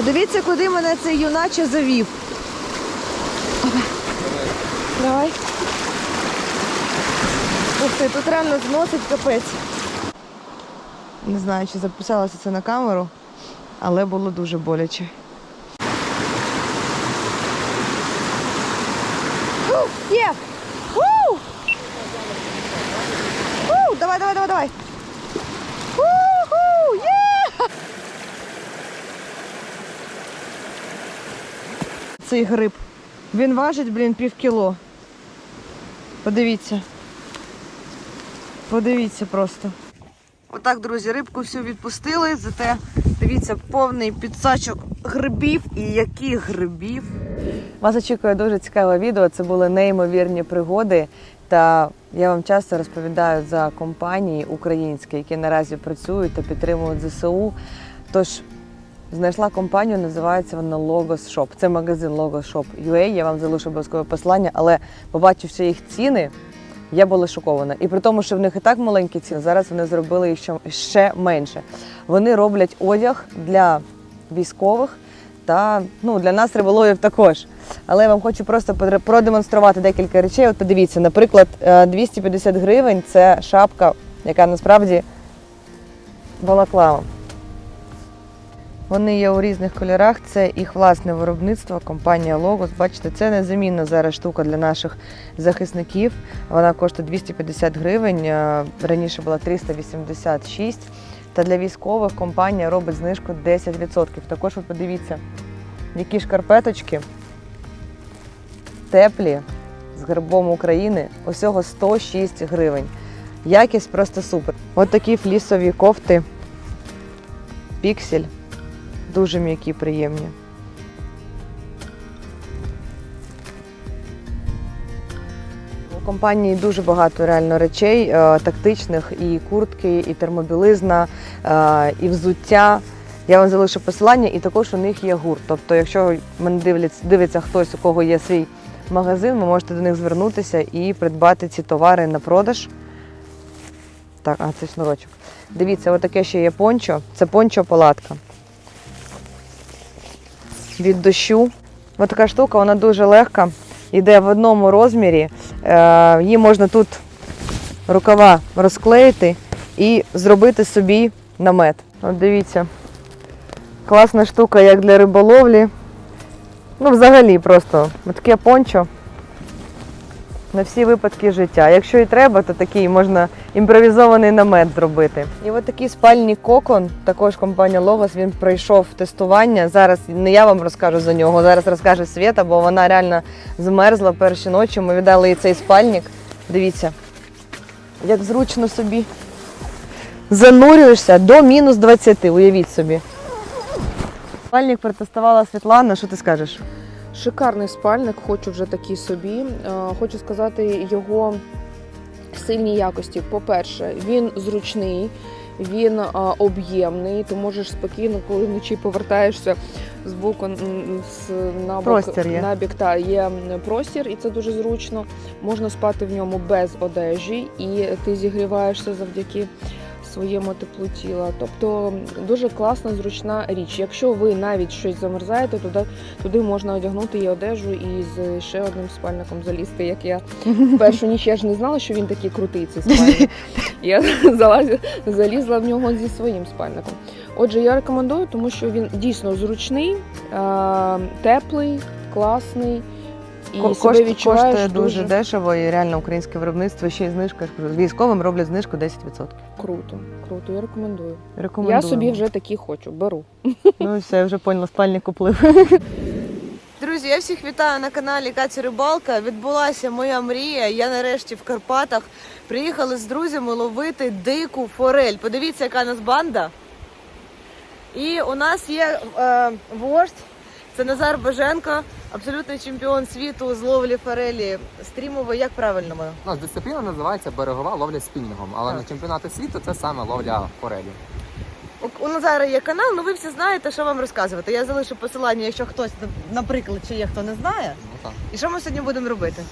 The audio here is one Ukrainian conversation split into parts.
Подивіться, куди мене цей юначе завів. Давай. Ух ти, тут реально зносить капець. Не знаю, чи записалося це на камеру, але було дуже боляче. Є! Фу! Фу, Давай, давай, давай, давай! Фу-ху! Є! Цей гриб. Він важить, блін, пів кіло. Подивіться. Подивіться просто. Отак, друзі, рибку всю відпустили, зате дивіться, повний підсачок грибів і яких грибів. Вас очікує дуже цікаве відео. Це були неймовірні пригоди. Та я вам часто розповідаю за компанії українські, які наразі працюють та підтримують ЗСУ. Тож знайшла компанію, називається вона Logos Shop. Це магазин Logos Shop UA. Я вам залишу обов'язкове послання, але побачивши їх ціни, я була шокована. І при тому, що в них і так маленькі ціни, зараз вони зробили їх ще, ще менше. Вони роблять одяг для військових та ну, для нас риболовів також. Але я вам хочу просто продемонструвати декілька речей. От подивіться, наприклад, е, 250 гривень це шапка, яка насправді балаклава. Вони є у різних кольорах. Це їх власне виробництво, компанія Logos. Бачите, це незамінна зараз штука для наших захисників. Вона коштує 250 гривень. е, Раніше була 386. Та для військових компанія робить знижку 10%. Також ви подивіться, які шкарпеточки теплі з гербом України. Усього 106 гривень. Якість просто супер. От такі флісові кофти. Піксель. Дуже м'які, приємні. У компанії дуже багато реально речей е, тактичних, і куртки, і термобілизна, е, і взуття. Я вам залишу посилання, і також у них є гурт. Тобто, якщо мене дивляться, дивиться хтось, у кого є свій магазин, ви можете до них звернутися і придбати ці товари на продаж. Так, а це шнурочок. Дивіться, отаке ще є пончо. Це пончо-палатка. Від дощу. Ось така штука, вона дуже легка. Йде в одному розмірі. Е, її можна тут рукава розклеїти і зробити собі намет. От дивіться. Класна штука як для риболовлі. Ну, взагалі просто таке пончо на всі випадки життя. Якщо і треба, то такий можна імпровізований намет зробити. І от такий спальний кокон, також компанія Logos, він пройшов тестування. Зараз не я вам розкажу за нього, зараз розкаже Свята, бо вона реально змерзла перші ночі. Ми віддали їй цей спальник. Дивіться, як зручно собі. Занурюєшся до мінус 20, уявіть собі. Спальник протестувала Світлана, що ти скажеш? Шикарний спальник, хочу вже такий собі. Е, Хочу сказати його сильні якості. По-перше, він зручний, він е, об'ємний. Ти можеш спокійно, коли вночі повертаєшся з боку з на бок, Простір є. на бік, та, є простір, і це дуже зручно. Можна спати в ньому без одежі, і ти зігріваєшся завдяки своєму теплу тіла. Тобто дуже класна, зручна річ. Якщо ви навіть щось замерзаєте, туди, туди можна одягнути і одежу, і з ще одним спальником залізти. Як я в першу ніч я ж не знала, що він такий крутий, цей спальник. Я залізла в нього зі своїм спальником. Отже, я рекомендую, тому що він дійсно зручний, теплий, класний. І Ко- себе кошт- відчуваєш коштує дуже дешево і реально українське виробництво ще й знижка. я ж кажу, Військовим роблять знижку 10%. круто. Круто, я рекомендую. Рекомендую. Я собі вже такі хочу, беру. Ну і все, я вже поняла, спальник куплив. Друзі, я всіх вітаю на каналі Катя Рибалка. Відбулася моя мрія. Я нарешті в Карпатах. Приїхали з друзями ловити дику форель. Подивіться, яка у нас банда. І у нас є е, вождь. Це Назар Боженко, абсолютний чемпіон світу з ловлі форелі стрімової. Як правильно ми? У нас дисципліна називається берегова ловля спінінгом, але на чемпіонати світу це саме ловля форелі. У- У Назара є канал, ну ви всі знаєте, що вам розказувати. Я залишу посилання, якщо хтось, наприклад, чи є хто не знає. Ну, так. І що ми сьогодні будемо робити?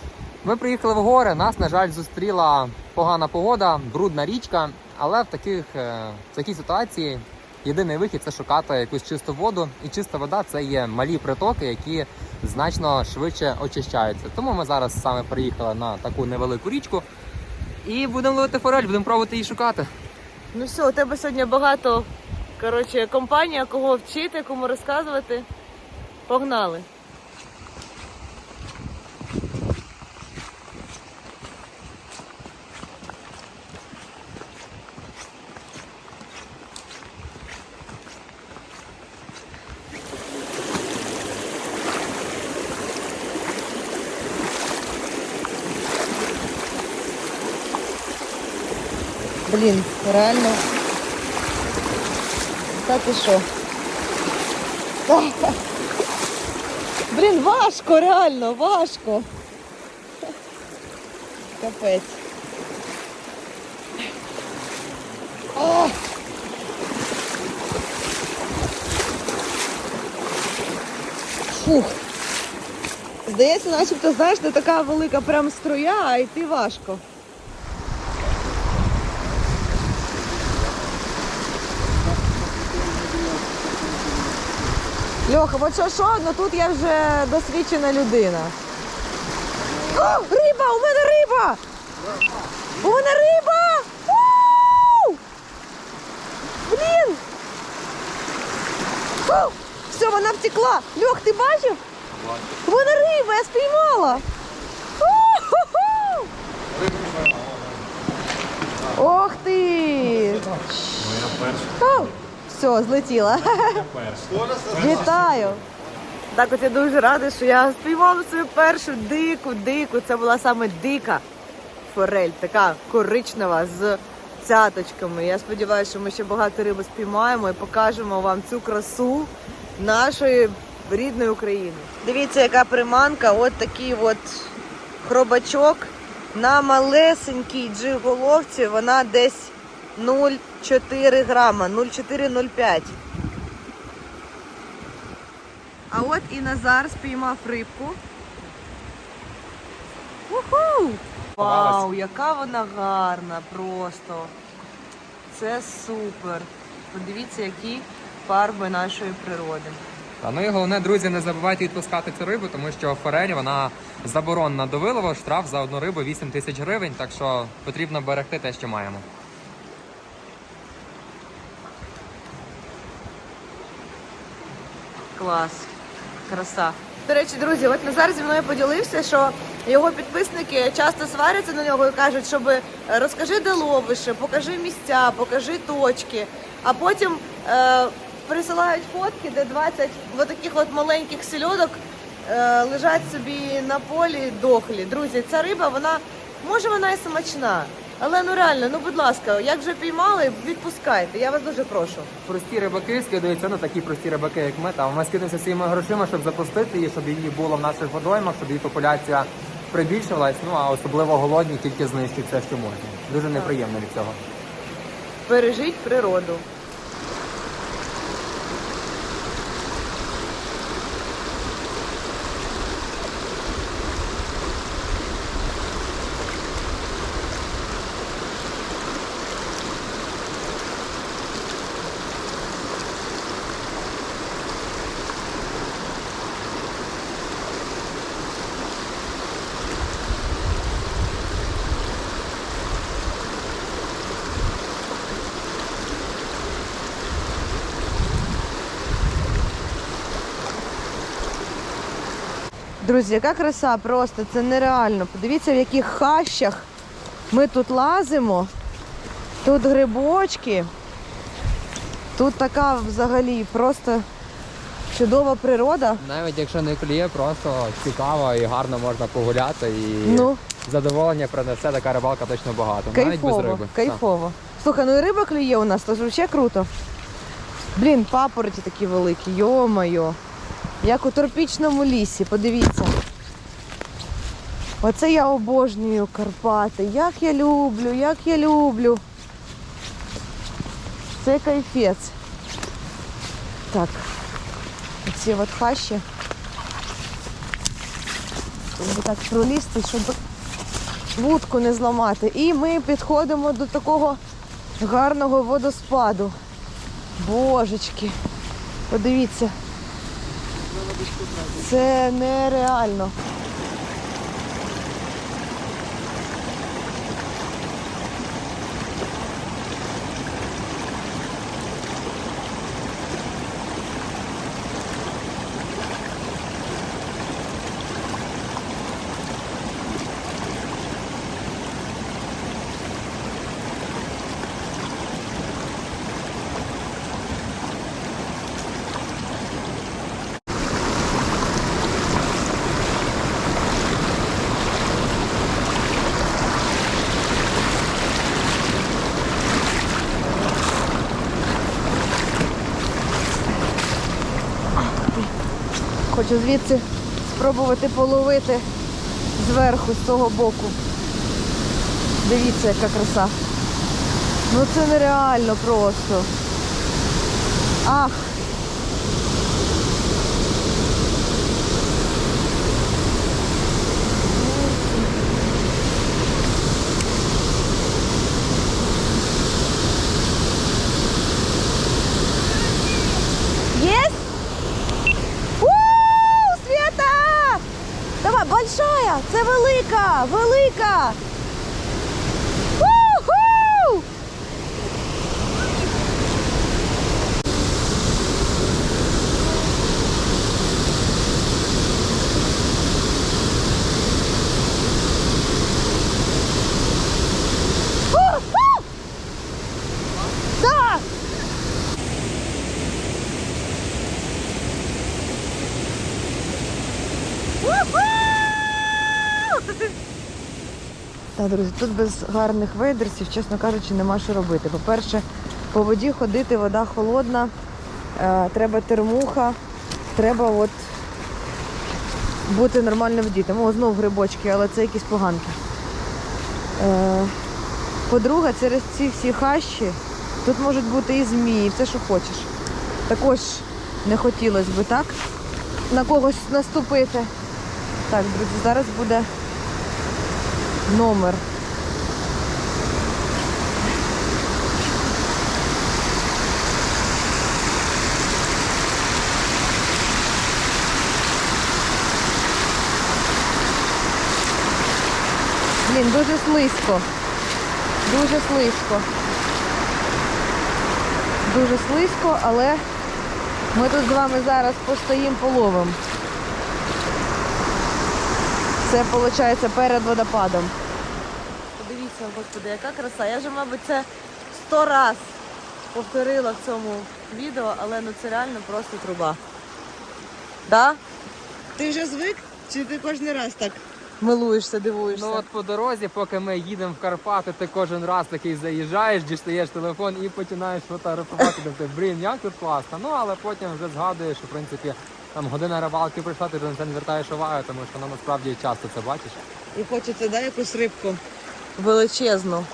Ми приїхали в гори, нас, на жаль, зустріла погана погода, брудна річка, але в, таких, е, в такій ситуації єдиний вихід це шукати якусь чисту воду. І чиста вода це є малі притоки, які значно швидше очищаються. Тому ми зараз саме приїхали на таку невелику річку і будемо ловити форель, будемо пробувати її шукати. Ну все, у тебе сьогодні багато коротше, компанія, кого вчити, кому розказувати. Погнали. Блін, реально. Так і що? Блін, важко, реально, важко. Капець. Фух. Здається, начебто, знаєш, не така велика прям струя, а йти важко. Льоха, от що що, ну тут я вже досвідчена людина. О, риба! У мене риба! У мене риба! У! Блін! Все, вона втекла. Льох, ти бачив? У мене риба, я спіймала. Ох ти! О, Все, злетіла. Вітаю! Так от я дуже рада, що я спіймала свою першу дику, дику. Це була саме дика форель, така коричнева з цяточками. Я сподіваюся, що ми ще багато риби спіймаємо і покажемо вам цю красу нашої рідної України. Дивіться, яка приманка, от такий от хробачок на малесенькій джиголовці, вона десь 0,4 грама, 0,4-0,5. А от і Назар спіймав рибку. Уху! Вау, яка вона гарна просто. Це супер. Подивіться, які фарби нашої природи. Та ну і головне, друзі, не забувайте відпускати цю рибу, тому що форель вона заборонена до вилову, штраф за одну рибу 8 тисяч гривень, так що потрібно берегти те, що маємо. Клас, краса. До речі, друзі, от Назар зі мною поділився, що його підписники часто сваряться на нього і кажуть, щоб е, розкажи, де ловиш, покажи місця, покажи точки. А потім е, присилають фотки, де 20 от от маленьких сельодок е, лежать собі на полі дохлі. Друзі, ця риба, вона може вона і смачна. Але ну реально, ну будь ласка, як вже піймали, відпускайте. Я вас дуже прошу. Прості рибаки скидаються, ну такі прості рибаки, як ми. Там ми скидаємося своїми грошима, щоб запустити її, щоб її було в наших водоймах, щоб її популяція прибільшилась. Ну а особливо голодні тільки знищують все, що можна. Дуже неприємно від цього. Бережіть природу. Друзі, яка краса просто, це нереально. Подивіться, в яких хащах ми тут лазимо. Тут грибочки. Тут така взагалі просто чудова природа. Навіть якщо не клює, просто цікаво і гарно можна погуляти і Ну, задоволення принесе така рибалка точно багато. Навіть без риби. кайфово. Слухай, ну і риба клює у нас, то ж взагалі круто. Блін, папороті такі великі, йо-моє. Як у тропічному лісі, подивіться. Оце я обожнюю Карпати. Як я люблю, як я люблю. Це кайфець. Так. Оці от хащі. Тут так пролізти, щоб вудку не зламати. І ми підходимо до такого гарного водоспаду. Божечки. Подивіться. Це нереально. Хочу звідси спробувати половити зверху, з того боку. Дивіться, яка краса. Ну це нереально просто. Ах. Давай! Це велика! Велика! У-ху! У-ху! Да! Друзі, тут без гарних вейдерсів, чесно кажучи, нема що робити. По-перше, по воді ходити, вода холодна, е, треба термуха, треба от бути нормально вдітим. О, знов грибочки, але це якісь поганки. Е, по-друге, через ці всі хащі тут можуть бути і змії, все, що хочеш. Також не хотілося би так на когось наступити. Так, друзі, зараз буде номер. Блін, дуже слизько. Дуже слизько. Дуже слизько, але ми тут з вами зараз постоїмо половим. Це виходить перед водопадом. Подивіться, господи, яка краса. Я вже, мабуть, це сто раз повторила в цьому відео, але ну це реально просто труба. Да? Ти вже звик? Чи ти кожен раз так милуєшся, дивуєшся? Ну от по дорозі, поки ми їдемо в Карпати, ти кожен раз такий заїжджаєш, дістаєш телефон і починаєш фотографувати. Блін, як тут класно. Ну але потім вже згадуєш, що в принципі там година рибалки прийшла, ти вже на це не звертаєш увагу, тому що ну, насправді часто це бачиш. І хочеться да, якусь рибку величезну.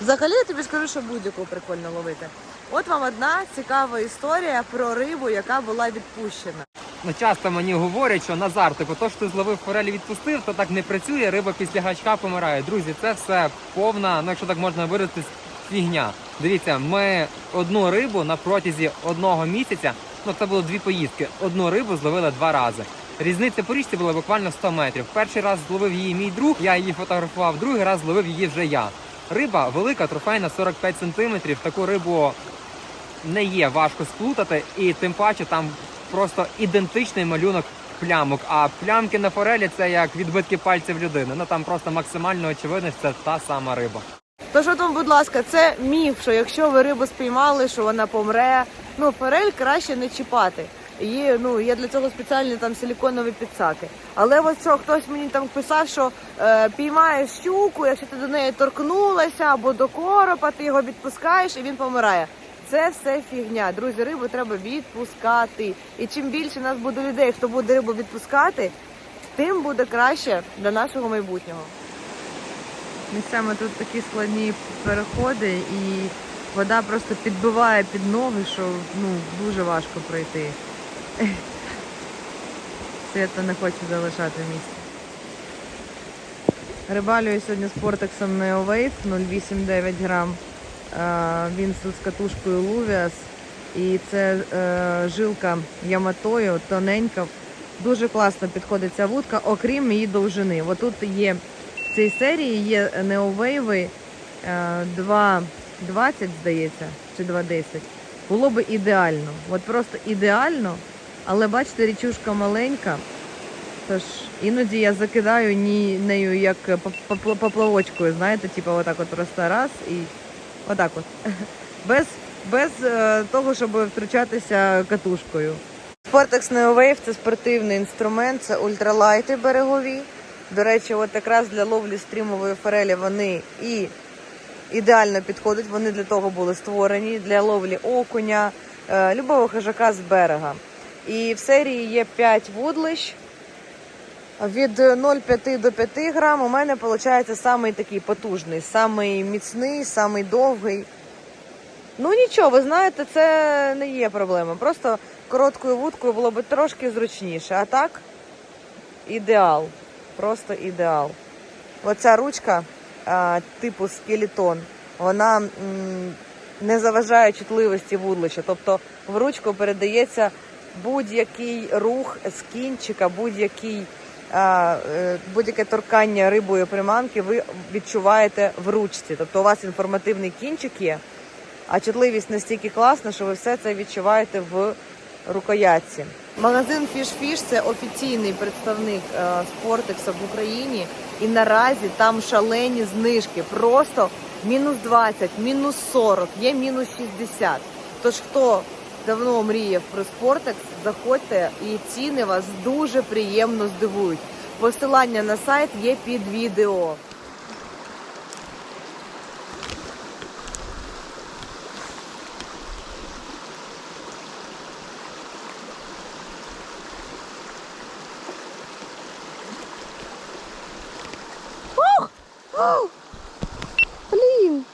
Взагалі я тобі скажу, що будь-яку прикольно ловити. От вам одна цікава історія про рибу, яка була відпущена. Ну часто мені говорять, що Назар, типу, то що ти зловив форель і відпустив, то так не працює, риба після гачка помирає. Друзі, це все повна, ну якщо так можна виразитись, фігня. Дивіться, ми одну рибу на протязі одного місяця, ну це було дві поїздки. Одну рибу зловили два рази. Різниця по річці була буквально 100 метрів. Перший раз зловив її мій друг, я її фотографував, другий раз зловив її вже я. Риба велика, трофейна 45 сантиметрів. Таку рибу не є важко сплутати, і тим паче там просто ідентичний малюнок плямок. А плямки на форелі це як відбитки пальців людини. Ну там просто максимально очевидно, що це та сама риба. Тож от вам, будь ласка, це міф, що якщо ви рибу спіймали, що вона помре. Ну, форель краще не чіпати. Є, ну, є для цього спеціальні там силіконові підсаки. Але от що хтось мені там писав, що е, піймаєш щуку, якщо ти до неї торкнулася або до коропа, ти його відпускаєш і він помирає. Це все фігня. Друзі, рибу треба відпускати. І чим більше нас буде людей, хто буде рибу відпускати, тим буде краще для нашого майбутнього. Місцями тут такі складні переходи, і вода просто підбиває під ноги, що ну, дуже важко пройти. Свята не хоче залишати місце. Рибалюю сьогодні з портексом Neowave 0,8-9 грам. Е, Він з катушкою Лувіас. І це е, жилка Яматою, тоненька. Дуже класно підходить ця вудка, окрім її довжини. От тут є в цій серії є неовейви е, 2,20, здається, чи 2,10. Було би ідеально. От просто ідеально. Але бачите, річушка маленька. Тож іноді я закидаю нею як поп- поп- поплавочкою, знаєте, типу отак от просто раз і отак от. Без, без е, того, щоб втручатися катушкою. Sportex Neo – це спортивний інструмент, це ультралайти берегові. До речі, от якраз для ловлі стрімової форелі вони і ідеально підходять. Вони для того були створені для ловлі окуня, е, любого хижака з берега. І в серії є 5 вудлищ. Від 0,5 до 5 грам у мене виходить самий такий потужний, самий міцний, самий довгий. Ну нічого, ви знаєте, це не є проблема. Просто короткою вудкою було б трошки зручніше. А так ідеал. Просто ідеал. Оця ручка типу скелетон, вона не заважає чутливості вудлища. Тобто в ручку передається будь-який рух з кінчика, будь-який, е, будь-яке торкання рибою приманки ви відчуваєте в ручці. Тобто у вас інформативний кінчик є, а чутливість настільки класна, що ви все це відчуваєте в рукоятці. Магазин Fish – це офіційний представник е, Спортекса в Україні. І наразі там шалені знижки. Просто мінус 20, мінус 40, є мінус 60. Тож хто давно мріяв про Спортекс, заходьте і ціни вас дуже приємно здивують. Посилання на сайт є під відео. Ау! Блін!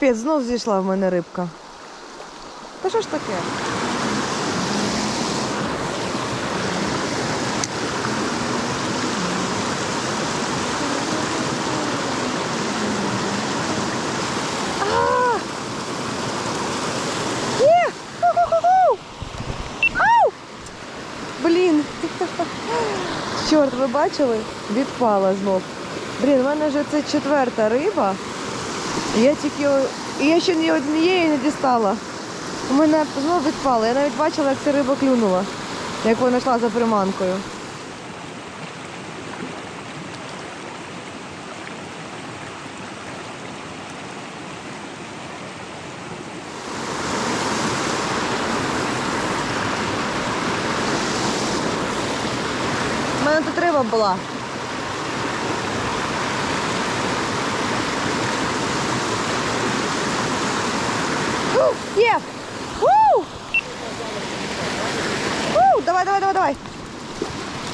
Капець, знов зійшла в мене рибка. Та що ж таке? Блін! Чорт, ви бачили? Відпала знов. Блін, в мене вже це четверта риба. Я тільки я ще ні однієї не дістала. У мене знов відпала. Я навіть бачила, як ця риба клюнула, як вона йшла за приманкою. У мене тут риба була. Є! Фу! Фу, давай, давай, давай, давай.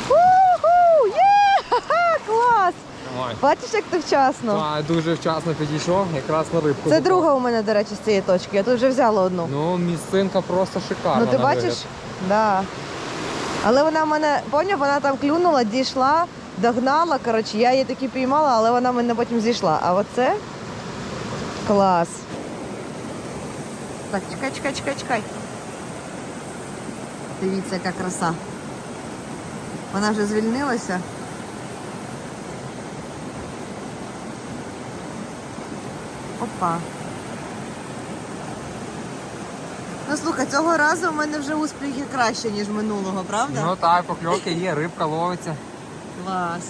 Фу-ху! Є! Ха-ха, клас! Ой. Бачиш, як ти вчасно? А, дуже вчасно підійшов, якраз на рибку. Це попав. друга у мене, до речі, з цієї точки. Я тут вже взяла одну. Ну, місцинка просто шикарна. Ну ти на бачиш? вигляд. Да. Але вона в мене, поняв, вона там клюнула, дійшла, догнала. Коротше, я її таки піймала, але вона в мене потім зійшла. А оце клас. Так, чекай, чекай, чекай, чекай. Дивіться, яка краса. Вона вже звільнилася. Опа. Ну слухай, цього разу в мене вже успіхи краще, ніж минулого, правда? Ну так, покльовки є, рибка ловиться. Клас.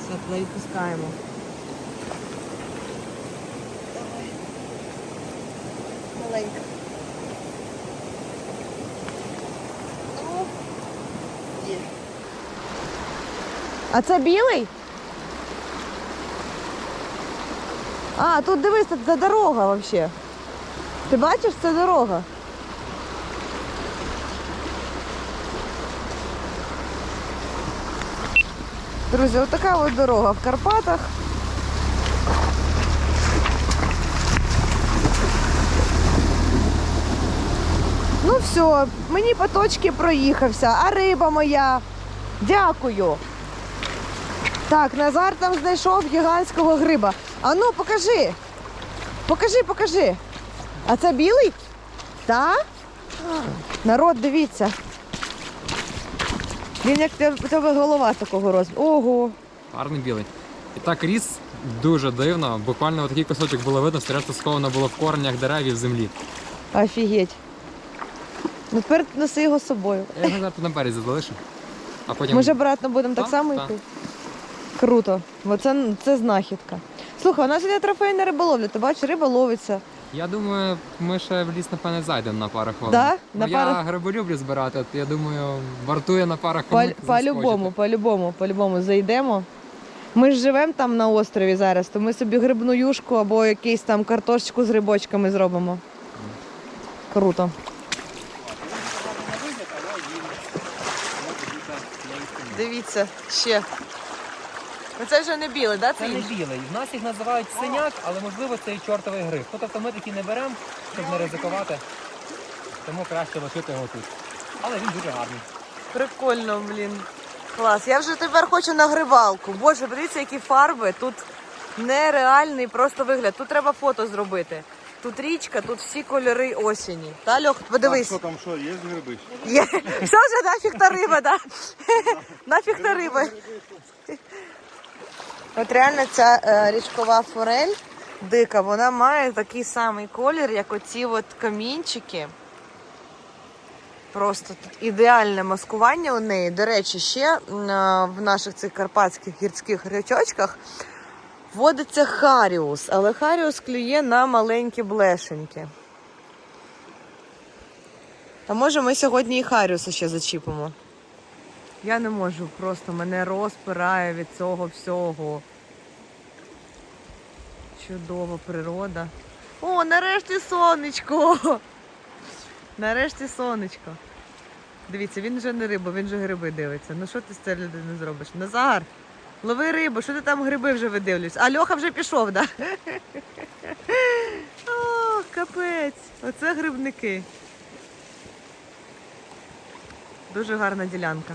Все, туди відпускаємо. Маленька. Ну, є. А це білий? А, тут дивись, це дорога взагалі. Ти бачиш, це дорога. Друзі, отака от дорога в Карпатах. Все, мені по точці проїхався, а риба моя. Дякую. Так, Назар там знайшов гігантського гриба. А ну, покажи. Покажи, покажи. А це білий? Так? Народ, дивіться. Він як тебе голова такого розміру. Ого. Гарний білий. І так ріс дуже дивно. Буквально такий кусочок було видно, все решта сховано було в коренях дерев і в землі. Офігеть. Ну тепер носи його з собою. Я його тут на березі залишу. А потім. Ми ж обратно будемо так Так, само так. йти. Круто. Бо це, це знахідка. Слухай, у нас іде трофейна риболовля, ти бачиш, риба ловиться. Я думаю, ми ще в ліс, напевне, зайдемо на пару хвилин. Да? Ну, На я пару- гриби люблю збирати, от я думаю, вартує на пару По- хвилин. По-любому, по-любому, по-любому зайдемо. Ми ж живемо там на острові зараз, то ми собі грибну юшку або якийсь там картошечку з грибочками зробимо. Круто. Дивіться, ще. Ну це вже не білий, да? Це не білий. В нас їх називають синяк, але можливо це і чортовий гриб. Ну, тобто ми такі не беремо, щоб не ризикувати. Тому краще лишити його тут. Але він дуже гарний. Прикольно, блін. Клас. Я вже тепер хочу на грибалку. Боже, подивіться, які фарби. Тут нереальний просто вигляд. Тут треба фото зробити. Тут річка, тут всі кольори осені. Та, Льох, подивись. А що там, що, є гриби? Є. Що ж, нафіг та риба, да? нафіг та риба. От реально ця е, річкова форель дика, вона має такий самий колір, як оці от камінчики. Просто тут ідеальне маскування у неї. До речі, ще е, в наших цих карпатських гірських річочках водиться харіус, але харіус клює на маленькі блешеньки. Та може ми сьогодні і Харіуса ще зачіпимо. Я не можу, просто мене розпирає від цього всього. Чудова природа. О, нарешті сонечко! Нарешті сонечко. Дивіться, він вже не риба, він вже гриби дивиться. Ну що ти з цією людиною зробиш? Назар, лови рибу, що ти там гриби вже видивлюєш? А Льоха вже пішов, так? Да? О, капець! Оце грибники. Дуже гарна ділянка.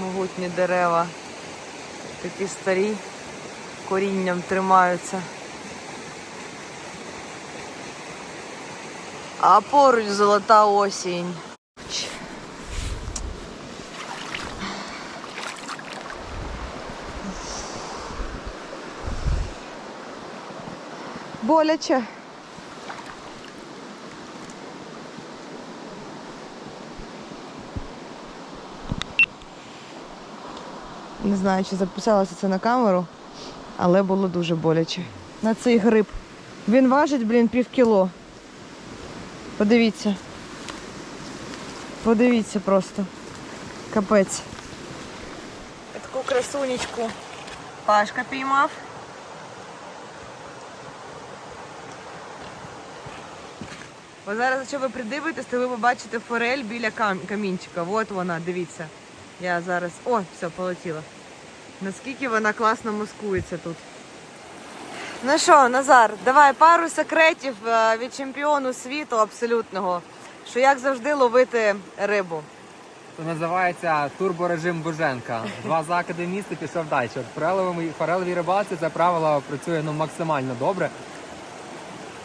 Могутні дерева, такі старі, корінням тримаються. А поруч золота осінь. Боляче. Не знаю, чи записалося це на камеру, але було дуже боляче. На цей гриб. Він важить, блін, пів кіло. Подивіться. Подивіться просто. Капець. Таку красунечку Пашка піймав. Бо зараз, якщо ви придивитесь, то ви побачите форель біля камінчика. От вона, дивіться. Я зараз. О, все, полетіла. Наскільки вона класно маскується тут. Ну що, Назар, давай пару секретів е, від чемпіону світу абсолютного. Що як завжди ловити рибу. Це називається турборежим Боженка. Два закиди в місто пішов далі. Форелевій, форелевій рибалці це правило працює ну, максимально добре.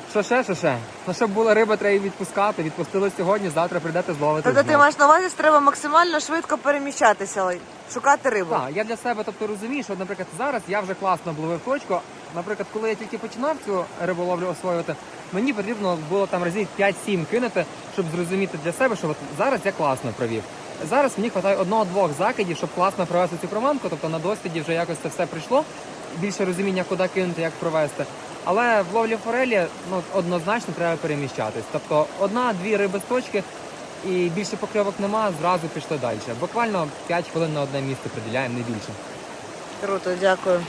Що ще, що ще? Ну, щоб була риба, треба її відпускати. Відпустили сьогодні, завтра прийдете зловити. Тобто ти маєш на увазі, що треба максимально швидко переміщатися, шукати рибу. Так, я для себе тобто розумію, що, наприклад, зараз я вже класно обловив точку. Наприклад, коли я тільки починав цю риболовлю освоювати, мені потрібно було там разів 5-7 кинути, щоб зрозуміти для себе, що от зараз я класно провів. Зараз мені вистачає одного-двох закидів, щоб класно провести цю приманку. Тобто на досвіді вже якось це все прийшло. Більше розуміння, куди кинути, як провести. Але в ловлі форелі ну однозначно треба переміщатись. Тобто одна-дві риби з точки. І більше покльовок нема, зразу пішли далі. Буквально 5 хвилин на одне місце приділяємо, не більше. Круто, дякую.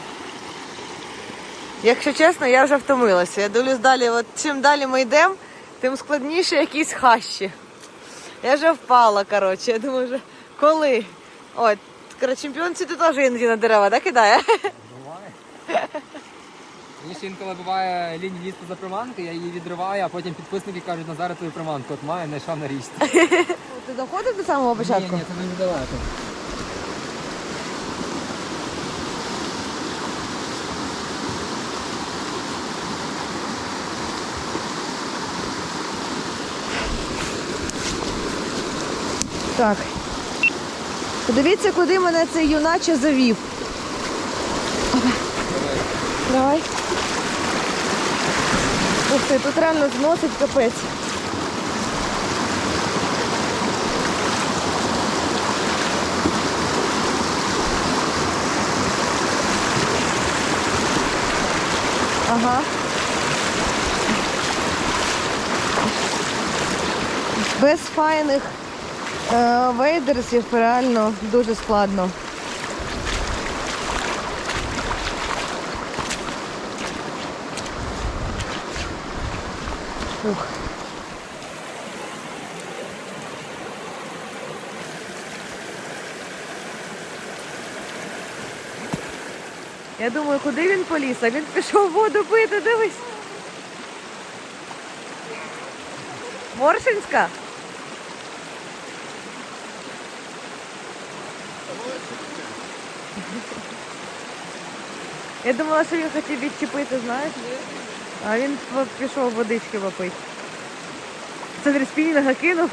Якщо чесно, я вже втомилася. Я дивлюсь далі, от чим далі ми йдемо, тим складніше якісь хащі. Я вже впала, коротше. Я думаю, вже коли? От, коротше, чемпіон світу теж іноді на дерева, так кидає? Мені ще інколи буває лінь лізти за приманки, я її відриваю, а потім підписники кажуть, Назаре твою приманку от маю, знайшов на річці. Ти доходив до самого початку? Ні, ні, це дуже далеко. Так. Подивіться, куди мене цей юначе завів. Опа. Давай. Ух ти, тут реально зносить капець. Ага. Без файних е, вейдерсів реально дуже складно. Я думаю, куди він поліз, а він пішов воду пити, дивись. Моршинська? Я думала, що він хотів відчепити, знаєш? А він пішов водички попити. Це вже спінінга кинув.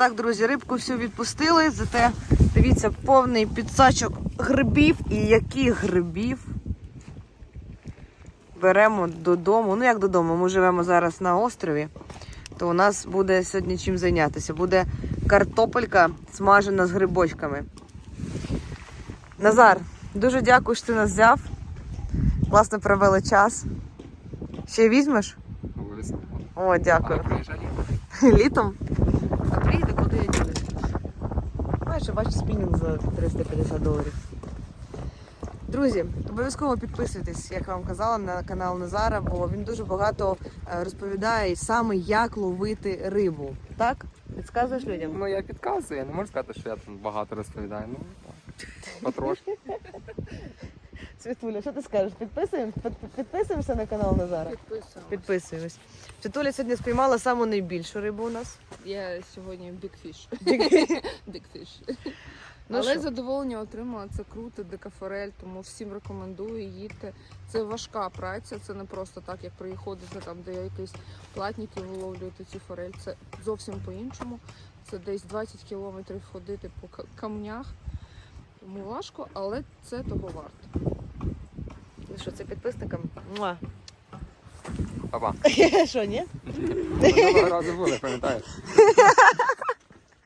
Отак, друзі, рибку всю відпустили, зате дивіться, повний підсачок грибів. І яких грибів беремо додому. Ну як додому? Ми живемо зараз на острові, то у нас буде сьогодні чим зайнятися. Буде картопелька смажена з грибочками. Назар, дуже дякую, що ти нас взяв. Класно провели час. Ще візьмеш? О, дякую. Літом? А приїде, куди я ділюсь? Майже бачу спінінг за 350 доларів. Друзі, обов'язково підписуйтесь, як я вам казала, на канал Назара, бо він дуже багато е, розповідає саме, як ловити рибу. Так? Підказуєш людям? Ну я підказую, я не можу сказати, що я там багато розповідаю. Ну, так. Потрошки. Світуля, що ти скажеш? Підписуємо? Підписуємося на канал Назара? Підписуємо. Підписуємось. Світуля сьогодні спіймала саму найбільшу рибу у нас. Я сьогодні бікфіш. Бікфіш. Ну Але що? задоволення отримала, це круто, дика форель, тому всім рекомендую їдьте. Це важка праця, це не просто так, як приходити там, де якісь платники виловлюєте цю форель. Це зовсім по-іншому. Це десь 20 кілометрів ходити по камнях. Тому важко, але це того варто. Ну що, це підписникам? Муа. Папа. Що, ні? Минулого разу були, пам'ятаєш?